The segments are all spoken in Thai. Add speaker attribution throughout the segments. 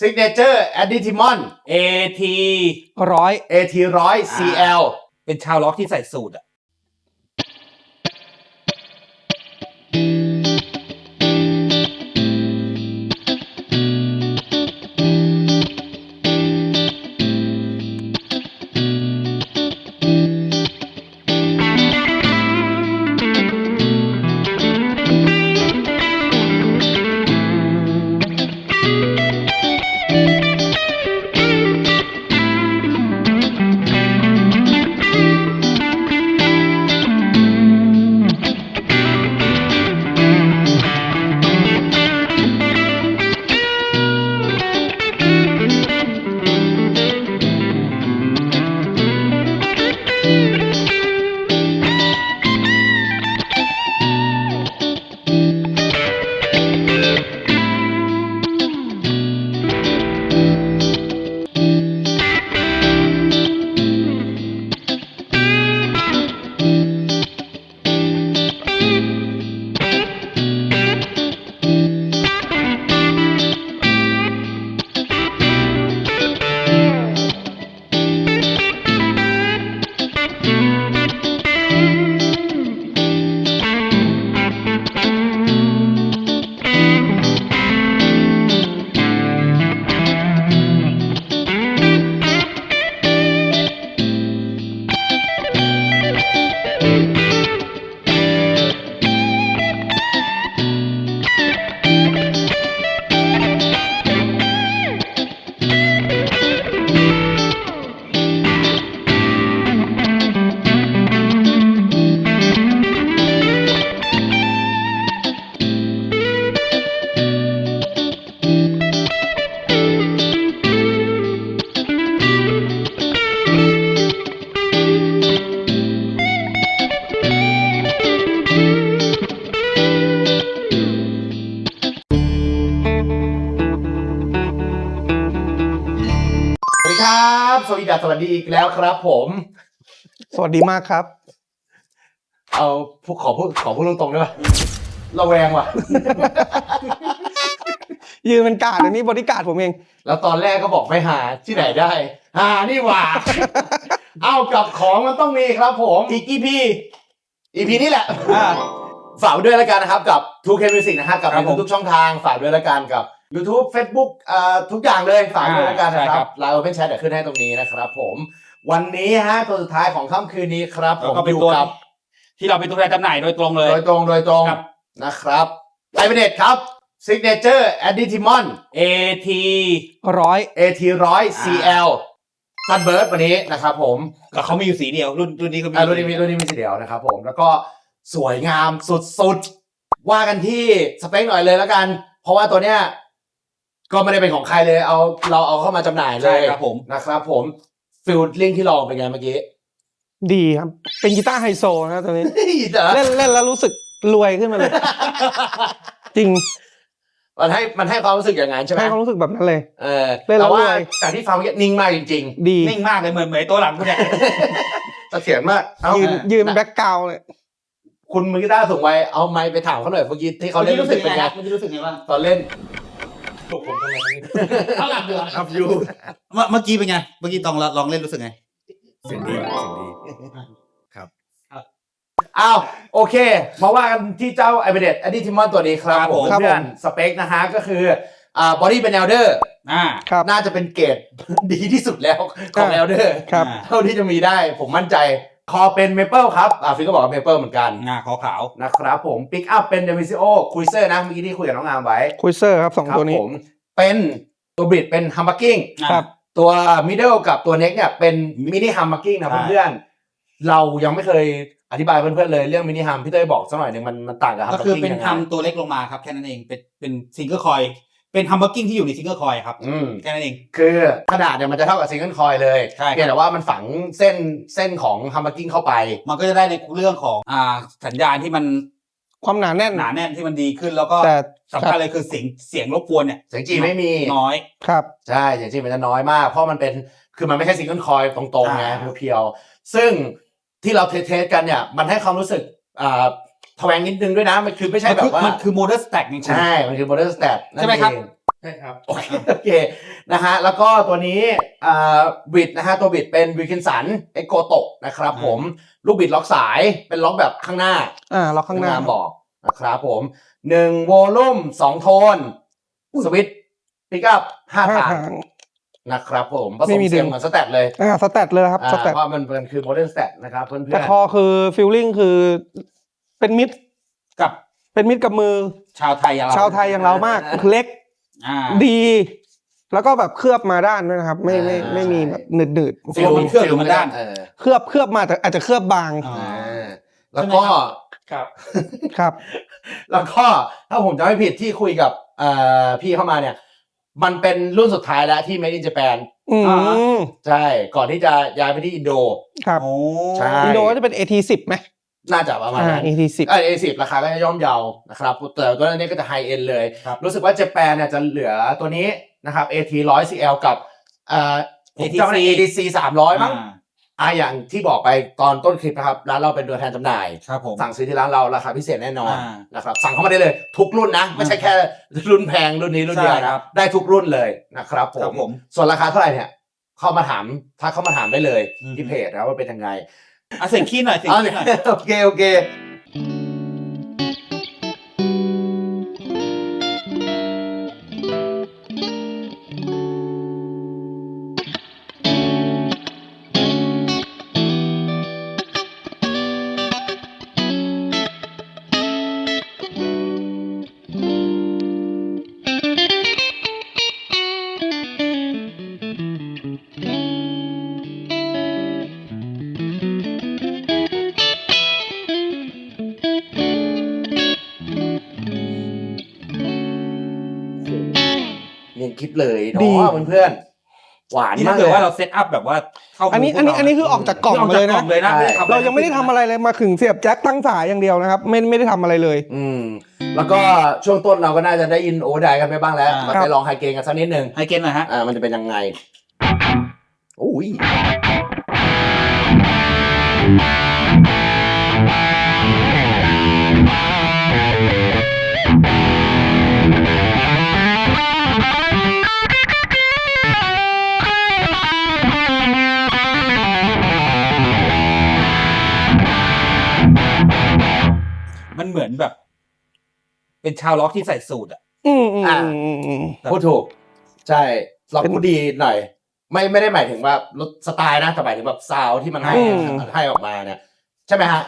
Speaker 1: Signature a d d i t i m o n
Speaker 2: AT
Speaker 3: ร้อย
Speaker 1: AT 100 CL
Speaker 2: เป็นชาวล็อกที่ใส่สูตรอะ
Speaker 1: ครับผม
Speaker 3: สวัสดีมากครับ
Speaker 1: เอาพูดขอพูดขอพูดตรงๆได้ป่ะระแวงว่ะ
Speaker 3: ยืนเป็นการ์ดอันนี้บริการดผมเอง
Speaker 1: แล้วตอนแรกก็บอกไปหาที่ไหนได้หานี่หว่า เอากับของมันต้องมีครับผม
Speaker 2: อีก EP
Speaker 1: EP นี่แหละ
Speaker 2: อ่า
Speaker 1: ฝากไว้ด้วยแล้วกันนะครับกับ 2K Music นะฮะกับ
Speaker 2: ครั
Speaker 1: ใน
Speaker 2: บผม
Speaker 1: ทุกๆช่องทางฝากด้วยแล้วกันกับ YouTube Facebook เอ่อทุกอย่างเลยฝากด้วยแล้วกัน
Speaker 2: อ่า
Speaker 1: นะ
Speaker 2: ใช่
Speaker 1: ค
Speaker 2: ครั
Speaker 1: รับบ ไลน์ Open Chat เดี๋ยวขึ้นให้ตรงนี้นะครับผม วันนี้ฮะตัวสุดท้ายของค่ำคืนนี้ครับผ
Speaker 2: แล้ว
Speaker 1: ม
Speaker 2: ก็เป็น
Speaker 1: อยู่
Speaker 2: ตัว
Speaker 1: กับ
Speaker 2: ที่เราเป็นตัวแทนจำหน่ายโดยตรงเลย
Speaker 1: โดยตรงโดยตรง
Speaker 2: ครับ
Speaker 1: นะครับไอเบเนตครับ Signature a d d i t i m o n
Speaker 2: AT
Speaker 3: ร้อย
Speaker 1: AT 100 CL ซันเบิร์ดวันนี้นะครับผม
Speaker 2: ก็เขามีอยู่สีเดียว รุ่นรุ่นนี้เขามี
Speaker 1: อ่ารุ่นนี้มีรุ่นนี้มีสีเดียวนะครับผม แล้วก็สวยงามสุดๆ ว่ากันที่สเปคหน่อยเลยแล้วกัน เพราะว่าตัวเนี้ยก็ไม่ได้เป็นของใครเลยเอาเราเอาเข้ามาจำหน่ายเล
Speaker 2: ใช่
Speaker 1: ย
Speaker 2: ครับผม
Speaker 1: นะครับผม ฟิลลิ่งที่ลองเป็นไงเมื่อกี้
Speaker 3: ดีครับ เป็นกีตาร์ไฮโซนะตัวนี้
Speaker 1: เดี๋ยว
Speaker 3: เล่นเล่นแล้วรู้สึกรวยขึ้นมาเลย จริง
Speaker 1: มันให้มันให้ความรู้สึกอย่างนั้นใช่ไหม
Speaker 3: ให้ความรู้สึกแบบนั้นเลย
Speaker 1: เออ
Speaker 3: เล่นแล้
Speaker 1: แต่
Speaker 3: ว
Speaker 1: ว่าร
Speaker 3: วย
Speaker 1: จากที่ฟังเมื่อกี้นิ่งมากจริง
Speaker 3: ดี
Speaker 2: นิ่งมากเลยเหมือนเหมือนตัวหลังคุณเนี่ย
Speaker 1: ๆเสถียรมากเอ้า
Speaker 3: ยืนยืน
Speaker 1: นะ
Speaker 3: แบ็กกราวด์เลย
Speaker 1: คุณมือกีตาร์สูงวัยเอาไมค์ไปถามเขาหน่อยเมื่อกี้ที่เขาเล่นรู้สึกเป็นไง
Speaker 2: มันจะรู้สึกไงบ้าง
Speaker 1: ตอนเล่น
Speaker 2: ถูกผมทำไมเท่าหลังเดือน
Speaker 1: อัพยู
Speaker 4: เมื่อเมื่อกี้เป็นไง เมื่อกี้ตองลองเล่นรู้สึกไง
Speaker 1: เสียงดีเสียงดีครับอ้าวโอเค มาว่ากันที่เจ้า i b e d e t a d d i t i m o n ตัวนี้ครับ
Speaker 2: ครับ
Speaker 1: ผ
Speaker 2: ผมม
Speaker 3: ครับ
Speaker 1: เพื่อน
Speaker 3: ผม
Speaker 1: สเปคนะฮะก็คืออ่าบอดี้เป็นแอลเดอร์
Speaker 2: อ่า
Speaker 3: ครับ
Speaker 1: น่าจะเป็นเกรด ดีที่สุดแล้วของแอลเดอร์
Speaker 3: ครับ
Speaker 2: อ่า
Speaker 1: เท่าที่จะมีได้ผมมั่นใจ คอเป็นเมเปิลครับอ่าฟิกก็บอกว่าเมเปิลเหมือนกัน
Speaker 2: งาขาวขาว
Speaker 1: นะครับผมปิกอัพเป็นเดวิซิโอคุยเซอร์นะเมื่อกี้ที่คุยกับน้องอามไว้
Speaker 3: คุยเซอร์ครับสอง
Speaker 1: ครับ
Speaker 3: ตัวนี้
Speaker 1: ผมเป็นตัวบริดเป็นฮัมบักกิ้ง
Speaker 2: อ่า
Speaker 3: ครับ
Speaker 1: ตัวมิดเดิลกับตัวเน็กเนี่ยเป็นมินิฮัมบักกิ้งนะ
Speaker 2: ใช่
Speaker 1: เพื่อนๆเรายังไม่เคยอธิบายเพื่อนๆเลยเรื่องมินิฮัมพี่เต้ยบอกสักหน่อยหนึ่งมันมันต่างกับฮัม
Speaker 4: ก็
Speaker 1: บัก
Speaker 4: คือ
Speaker 1: กิ้ง
Speaker 4: เป็น
Speaker 1: ยังไง
Speaker 4: ทำตัวเล็กลงมาครับแค่นั้นเองเป็นเป็นซิงเกิลคอย เป็นฮัมเบอร์กิ้งที่อยู่ในซิงเกิลคอยครับ
Speaker 1: อืม
Speaker 4: แค่นั้นเอง
Speaker 1: คือขนาดเนี่ยมันจะเท่ากับซิงเกิลคอยเลย
Speaker 4: ใช่ครับ
Speaker 1: เพียงแต่ว่ามันฝังเส้นเส้นของฮัมบักกิ้งเข้าไป
Speaker 4: มันก็จะได้ในเรื่องของอ่าสัญญาณที่มัน
Speaker 3: ความหนาแน่น
Speaker 4: หนาแน่นที่มันดีขึ้นแล้วก็
Speaker 3: แต่
Speaker 4: สำคัญเลยคือเสียงเสียงรบกวนเนี่ย
Speaker 1: เสียงจีไม่มี
Speaker 4: น้อย
Speaker 3: ครับ
Speaker 1: ใช่เสียงจีมันจะน้อยมาก เพราะมันเป็นคือมันไม่ใช่ซิงเกิลคอยตรงๆไง
Speaker 4: อ่า
Speaker 1: เพียวๆซึ่งที่เราเทสๆกันเนี่ย มันให้ความรู้สึกอ่าท แวงนิดนึงด้วยนะ มันคือไม่ใช่
Speaker 4: มัน
Speaker 1: แบ
Speaker 4: คือบ
Speaker 1: ว่า
Speaker 4: มันคือโมเดลสแต็กนี่คุณ
Speaker 1: ใช่ มันคือ border stat นั่น
Speaker 4: ใช่ไหมครับ
Speaker 1: เอง
Speaker 2: ใช่ครับ
Speaker 1: โอเคโอเคนะฮะแล้วก็ตัวนี้อ่าบิดนะฮะตัวบิดเป็นวิคินสันเอ็กโกโตนะครับผมลูกบิดล็อกสายเป็นล็อกแบบข้างหน้า
Speaker 3: อ่าเราข้างหน้า
Speaker 1: งบอกนะครับผมหนึ่งโวลูมสองโทน สวิตปิกอัพห้า
Speaker 3: ห้า
Speaker 1: ทาง
Speaker 3: ทาง
Speaker 1: นะครับผมผส
Speaker 3: ไม่
Speaker 1: ม
Speaker 3: มี
Speaker 1: เสียง
Speaker 3: ดึง
Speaker 1: เหมือนสแตทเลย
Speaker 3: อ่าสแตทเลยครับ
Speaker 1: อ่า
Speaker 3: สแตท
Speaker 1: เพราะมันเป็นคือโมเดิร์นสแตทนะครับเพื่อน
Speaker 3: แต่
Speaker 1: ๆ
Speaker 3: คอคือฟิลลิ่งคือ เป็นมิด
Speaker 4: กับ
Speaker 3: เป็นมิดกับมือ
Speaker 4: ชาวไทยอย่างเรา
Speaker 3: ชาวไทยอย่างเรามาก เล็ก
Speaker 4: อ่า
Speaker 3: ดี แล้วก็แบบเคลือบมาด้านด้วยนะครับ ไม่ไม่ไม่มีแบบหนืดหนืด
Speaker 4: ฟิลมันเคลือบอยู่มันด้าน
Speaker 1: เออ
Speaker 3: ๆเคลือบเคลือบมาแต่อาจจะเคลือบบาง
Speaker 4: อ่า
Speaker 1: อ่าแล้วก็
Speaker 2: ครับ
Speaker 3: ครับ
Speaker 1: แล้วก็ถ้าผมจำไม่ผิดที่คุยกับเอ่อพี่เข้ามาเนี่ย มันเป็นรุ่นสุดท้ายแล้วที่ Made in Japan
Speaker 3: อื
Speaker 4: อ่า
Speaker 3: ม
Speaker 1: ใช่ ก่อนที่จะย้ายไปที่อินโด
Speaker 3: ครับ
Speaker 4: โอ้
Speaker 1: ใช่
Speaker 3: อินโดก็จะเป็น AT10 ไหม
Speaker 1: น่าจะประมาณ
Speaker 3: อ่า
Speaker 1: นั้น
Speaker 3: AT10
Speaker 1: เออ A10 ราคาก็จะย่อมเยานะครับแต่ตัวนี้ก็จะไฮเอ็นเลย
Speaker 4: ครับ
Speaker 1: รู้สึกว่าเจแปนเนี่ยจะเหลือตัวนี้นะครับ AT 100 CL กับเอ่อ
Speaker 4: ATC
Speaker 1: จำไม่ได้ ATC 300 มั้ง
Speaker 4: อ่า
Speaker 1: อ่าอย่างที่บอกไปตอนต้นคลิปนะครับ ร้านเราเป็นตัวแทนจำหน่าย
Speaker 4: ครับผม
Speaker 1: สั่งซื้อที่ร้านเราราคาพิเศษแน่นอน
Speaker 4: อ่า
Speaker 1: นะครับสั่งเข้ามาได้เลย ทุกรุ่นนะ ไม่ใช่แค่รุ่นแพงรุ่นนี้รุ่นเดียว
Speaker 4: ใช่
Speaker 1: นะครับได้ทุกรุ่นเลยนะครับผ
Speaker 4: ครั
Speaker 1: ม
Speaker 4: บผม
Speaker 1: ส่วนราคาเท่าไหร่เนี่ยเข้ามาถามถ้าเข้ามาถามได้เลย
Speaker 4: อืม
Speaker 1: ที่เพจนะว่าเป็นยังไง
Speaker 4: อะเสียงขี้หน่อยเสียงขี้หน่อย
Speaker 1: โอเคโอเค ลิปเลย
Speaker 3: ดี
Speaker 1: เนาะเพื่อนๆหวาน
Speaker 4: นี่
Speaker 1: มา
Speaker 4: ถ้ากเกิ
Speaker 1: เล
Speaker 4: ด
Speaker 1: ย
Speaker 4: ว่าเราเซตอัพแบบว่าเข้า
Speaker 3: อันนี้
Speaker 4: มื
Speaker 3: อันนี้อันนี้คือออกจากกล่อง
Speaker 4: นี่
Speaker 3: มาเลยนะ
Speaker 4: เลยนะ
Speaker 1: ใช่
Speaker 4: ด้ทำอะ
Speaker 3: เรายังไม่ได้ทำอะไรเลยมาถึงเสียบแจ็คตั้งสายอย่างเดียวนะครับ ไม่ไม่ได้ทำอะไรเลย
Speaker 1: อืม แล้วก็ช่วงต้นเราก็น่าจะได้ยินโอเวอร์ไดกันไปบ้างแล้ว
Speaker 4: อ่า
Speaker 1: มาไปลองไฮเกนกันสักนิดนึง
Speaker 4: ให้เกณฑ์หน่อยฮะ
Speaker 1: อ่า มันจะเป็นยังไงโอ้ย
Speaker 4: เป็นชาวล็อกที่ใส่สูตรอะ
Speaker 3: อืมอืมอืมอืมอืม
Speaker 1: พูดถูก ใช่ล็อก
Speaker 3: เป็น
Speaker 1: พูดดีหน่อย ไม่ไม่ได้หมายถึงว่ารถสไตล์นะแต่หมายถึงแบบซาวด์ที่มันให้
Speaker 3: อืม
Speaker 1: ให้ออกมาเนี่ย ใช่ไหมฮะ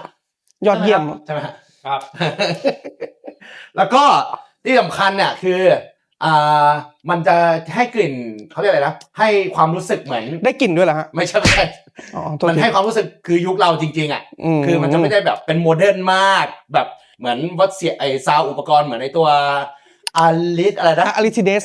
Speaker 3: ยอดเยี่ยม
Speaker 1: ใช่ไหมฮะ
Speaker 2: ครับ
Speaker 1: แล้วก็ที่สำคัญเนี่ยคืออ่ามันจะให้กลิ่นเขาเรียกอะไรนะให้ความรู้สึกเหมือน
Speaker 3: ได้กลิ่นด้วยเหรอฮะ
Speaker 1: ไม่ใช่ไม่ใช่
Speaker 3: อ๋อโทษ
Speaker 1: มัน
Speaker 3: ที
Speaker 1: ให้ความรู้สึกคือยุคเราจริงๆอะ คือมันจะไม่ได้แบบเป็นโมเดิร์นมาก แบบ เหมือนวัดเสียไอซาวอุปกรณ์เหมือนในตัวอาริสอะไรนะ
Speaker 3: อลิซิเดส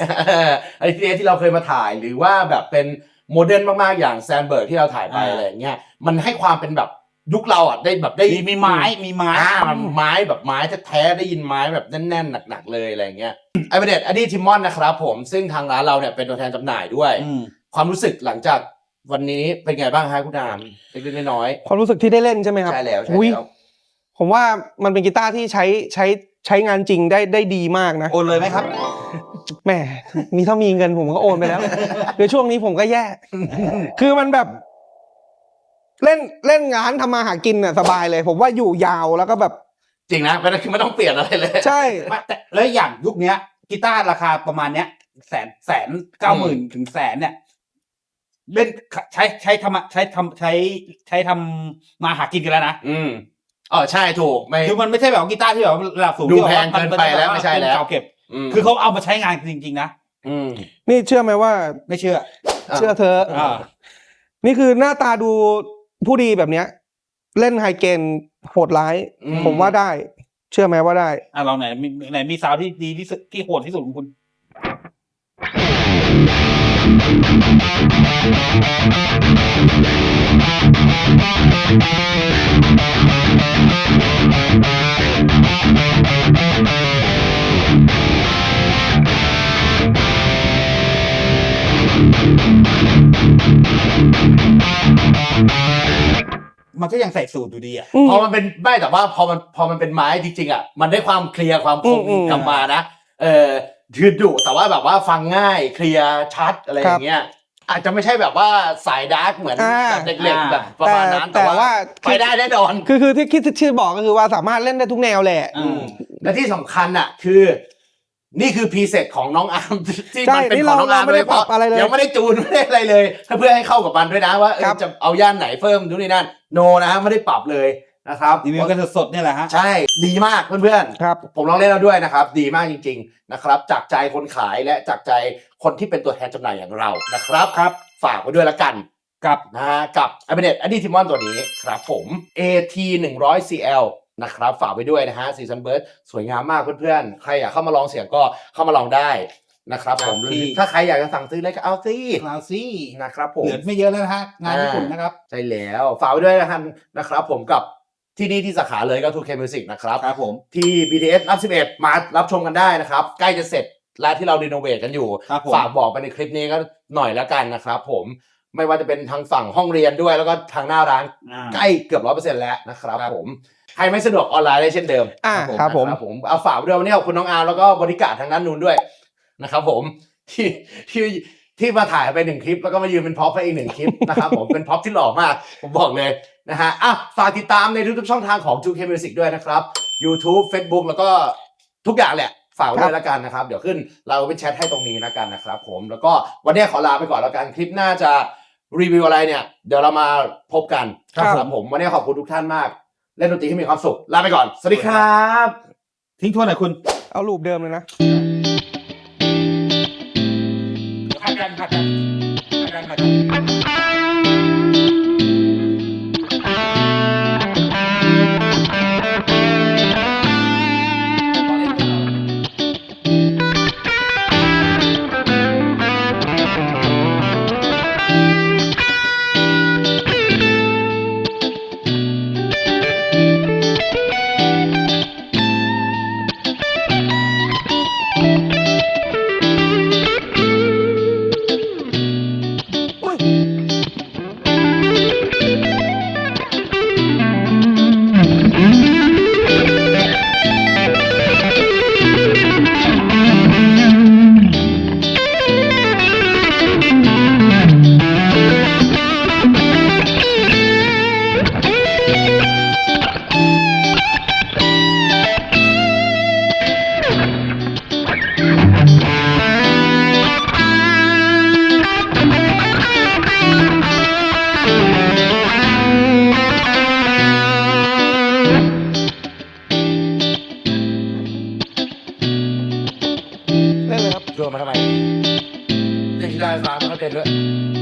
Speaker 1: ไอทีที่เราเคยมาถ่ายหรือว่าแบบเป็นโมเดิร์นมากๆอย่างแซนเบิร์กที่เราถ่ายไป
Speaker 4: อ่า
Speaker 1: อะไรอย่างเงี้ยมันให้ความเป็นแบบยุคเราอะได้แบบได้
Speaker 4: มีมีไม้มีไม้
Speaker 1: อ่ามันไม้แบบไม้แท้ๆได้ยินไม้แบบแน่นๆหนักๆเลยอะไรอย่างเงี้ยไอเบเดตอันนี้ทิมมอนนะครับผมซึ่งทางร้านเราเนี่ยเป็นตัวแทนจำหน่ายด้วย
Speaker 4: อืม
Speaker 1: ความรู้สึกหลังจากวันนี้เป็นไงบ้างฮะคุณดามเล็กๆน้อย
Speaker 3: ความรู้สึกที่ได้เล่นใช่ไหม
Speaker 1: ๆ
Speaker 3: ครับ
Speaker 1: ใช่แล้วใช่
Speaker 3: อุ๊ย
Speaker 1: แล้ว
Speaker 3: ผมว่ามันเป็นกีตาร์ที่ใช้ใช้ใช้งานจริงได้ได้ดีมากนะ
Speaker 4: โอนเลยไหมครับ
Speaker 3: แหมมีถ้ามีเงินผมก็โอนไปแล้วเดี๋ยวช่วงนี้ผมก็แย่ คือมันแบบ เล่นเล่นงานทำมาหากินน่ะสบายเลย ผมว่าอยู่ยาวแล้วก็แบบ
Speaker 1: จริงนะไม่ต้องคือไม่ต้องเปลี่ยนอะไรเลย
Speaker 3: ใช่
Speaker 4: ไม่แต่แล้วอย่างยุคเนี้ยกีตาร์ราคาประมาณเนี้ยแสนแสนเก้าหมื่นถึงแสนเนี่ยเล่นใช้ใช้ทำใช้ทำใช้ใช้ทำมาหากินกันแล้วนะ
Speaker 1: อืม อ๋อใช่ถูกไม่
Speaker 4: คือมันไม่ใช่แบบว่ากีตาร์ที่แบบว่าระดับสูง
Speaker 1: ดู
Speaker 4: ที่บบ
Speaker 1: แพ
Speaker 4: ว่าง
Speaker 1: เกินไปแล้วไม่ใช่แล้ว
Speaker 4: เป็นเก่าเก็บ
Speaker 1: ม
Speaker 4: คือเขาเอามาใช้งานจริงๆนะ
Speaker 1: อืม
Speaker 3: นี่เชื่อไหมว่า
Speaker 4: ไม่เชื่อ
Speaker 1: อะ
Speaker 3: เชื่อเธอะ
Speaker 4: อ่า
Speaker 3: นี่คือหน้าตาดูผู้ดีแบบเนี้ย เล่นไฮเกนโหดร้าย
Speaker 1: อืม
Speaker 3: ผมว่าได้ เชื่อไหมว่าได้
Speaker 4: อ่าลองไหนมีไหนมีซาวด์ที่ดีที่สุดที่โหดที่สุดของคุณ มันก็ยังใส่สูตรอยู่ดีอะ
Speaker 3: อืม
Speaker 1: พอมันเป็นไม่แต่ว่าพอมันพอมันเป็นไม้จริงๆอะมันได้ความเคลียร์ความคม
Speaker 3: อืมอืม
Speaker 1: กลับมานะเออยืดดุแต่ว่าแบบว่าฟังง่ายเคลียร์ชัดอะไรอย่างเงี้ย อาจจะไม่ใช่แบบว่าสายดาร์กเหมือน
Speaker 3: อ่า
Speaker 1: แบบเด็กๆแบบประมาณนั้น
Speaker 3: แต่
Speaker 1: แต่
Speaker 3: ว่า
Speaker 1: ว่าไปได้แน่นอน
Speaker 3: คือคือที่คิดที่บอกก็คือว่าสามารถเล่นได้ทุกแนวแหละ
Speaker 4: อืม
Speaker 1: และที่สำคัญอะคือ นี่คือพรีเซตของน้องอาร์มที่
Speaker 3: ใช่
Speaker 1: มันเป็น
Speaker 3: นี่
Speaker 1: ของ
Speaker 3: เรา
Speaker 1: น้องอาร์ม
Speaker 3: เราไม่ได้
Speaker 1: โยฉพา
Speaker 3: ปรับอะไรเลย
Speaker 1: ยังไม่ได้จูนไม่ได้อะไรเลยเพื่อให้เข้ากับมันด้วยนะว่าเออ
Speaker 3: ครับ
Speaker 1: จะเอาย่านไหนเพิ่มนู่นนี่นั่นโนนะฮะไม่ได้ปรับเลยนะครับ
Speaker 4: รีวิวกันสดๆเนี่ยแหละฮะ
Speaker 1: ใช่ดีมากเพื่อนๆ
Speaker 3: ครับ
Speaker 1: ผมลองเล่นแล้วด้วยนะครับ ดีมากจริง ๆ นะครับ จากใจคนขายและจากใจ คนที่เป็นตัวแทนจำหน่ายอย่างเรานะครับ
Speaker 4: ครับ
Speaker 1: ฝากไว้ด้วยละกัน
Speaker 4: กับ
Speaker 1: นะฮะกับ a b i n e t a d d i t i m o n ตัวนี้ครับผม AT 100 CL นะครับฝากไว้ด้วยนะฮะซีซันเบิร์ดสวยงามมากเพื่อนๆ ใครอยากเข้ามาลองเสียงก็เข้ามาลองได้นะครับผม
Speaker 4: ครับที่
Speaker 1: ถ้าใครอยากจะสั่งซื้อเลยก็เอาสิ
Speaker 4: คลาวซี่
Speaker 1: นะครับผม
Speaker 4: เหลือไม่เยอะแล้วนะฮะงานญี่ปุ่นนะครับ
Speaker 1: ใช่แล้วฝากไว้ด้วยนะฮะนะครับผมกับที่นี่ที่สาขาเลยก็ 2K Music นะครับ
Speaker 4: ครับผม
Speaker 1: ที่ BTS รับ 11 มารับชมกันได้นะครับ ใกล้จะเสร็จ และที่เรารีโนเวทกันอยู่
Speaker 4: ครับผม
Speaker 1: ฝากบอกไปในคลิปนี้ก็หน่อยแล้วกันนะครับผมไม่ว่าจะเป็นทางฝั่งห้องเรียนด้วยแล้วก็ทางหน้าร้าน
Speaker 4: อ่า
Speaker 1: ใกล้เกือบร้อยเปอร์เซ็นต์แล้วนะครับ
Speaker 4: ครับ
Speaker 1: ผมใครไม่สะดวกออนไลน์ได้เช่นเดิม
Speaker 3: อ่าครับผม
Speaker 1: นะครับผมเอาฝากไว้ด้วยวันนี้ขอบคุณน้องอาร์มแล้วก็บริการทางด้านนู้นด้วยนะครับผมที่ที่ที่มาถ่ายไปหนึ่งคลิป แล้วก็มายืนเป็นพ็อปให้อีกหนึ่งคลิปนะครับผมเป็นพ็อปที่หล่อมาก ผมบอกเลยนะฮะอะฝากติดตามในทุกๆช่องทางของ 2K Music ด้วยนะครับ YouTube Facebook แล้วก็ทุกอย่างแหละ ฝากไว้ด้วยแล้วกันนะครับ เดี๋ยวขึ้นเราไปแชทให้ตรงนี้แล้วกันนะครับผมแล้วก็วันนี้ขอลาไปก่อนแล้วกันคลิปหน้าจะรีวิวอะไรเนี่ย เดี๋ยวเรามาพบกัน
Speaker 3: ครับ
Speaker 1: ผมวันนี้ขอบคุณทุกท่านมาก เล่นดนตรีให้มีความสุขลาไปก่อนสวัสดีครับ
Speaker 4: ทิ้งทวนหน่อยคุณ
Speaker 3: เอารูปเดิมเลยนะ
Speaker 4: ผัดกันผัดกันผัดกันผัดกัน
Speaker 3: เล่